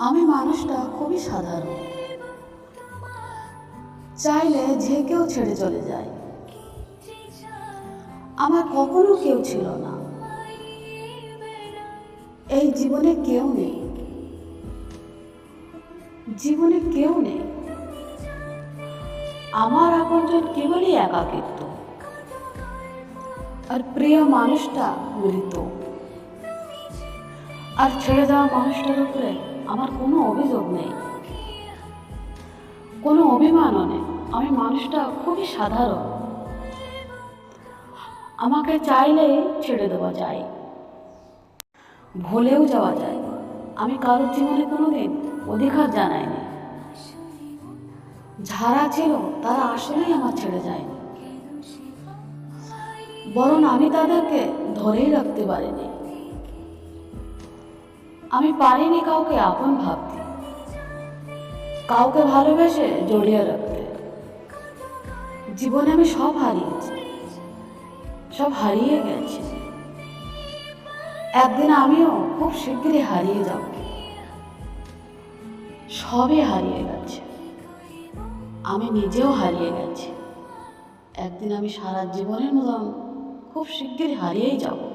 আমি মানুষটা খুবই সাধারণ। চাইলে যে কেউ ছেড়ে চলে যায়। আমার কখনো কেউ ছিল না। এই জীবনে কেউ নেই। জীবনে কেউ নেই। আমার আপনজন কেবলই একাকিত্ব। আর প্রিয় মানুষটা মৃত আর ছেড়ে যাওয়া মানুষটার উপরে আমার কোনো অভিযোগ নেই। কোনো অভিমানও নেই। আমি মানুষটা খুবই সাধারণ। আমাকে চাইলেই ছেড়ে দেওয়া যায়। ভুলেও যাওয়া যায় আমি কারোর জীবনে কোনোদিন অধিকার জানাইনি। যারা ছিল তারা আসলেই আমার ছেড়ে যায়নি। বরং আমি তাদেরকে ধরেই রাখতে পারিনি। আমি পারিনি কাউকে আপন ভাবতে। কাউকে ভালোবেসে জড়িয়ে রাখতে। জীবনে আমি সব হারিয়েছি। সব হারিয়ে গেছি। একদিন আমিও খুব শীঘ্রই হারিয়ে যাব। সবই হারিয়ে গেছে। আমি নিজেও হারিয়ে গেছি। একদিন আমি সারা জীবনের মতন খুব শীঘ্রই হারিয়েই যাব।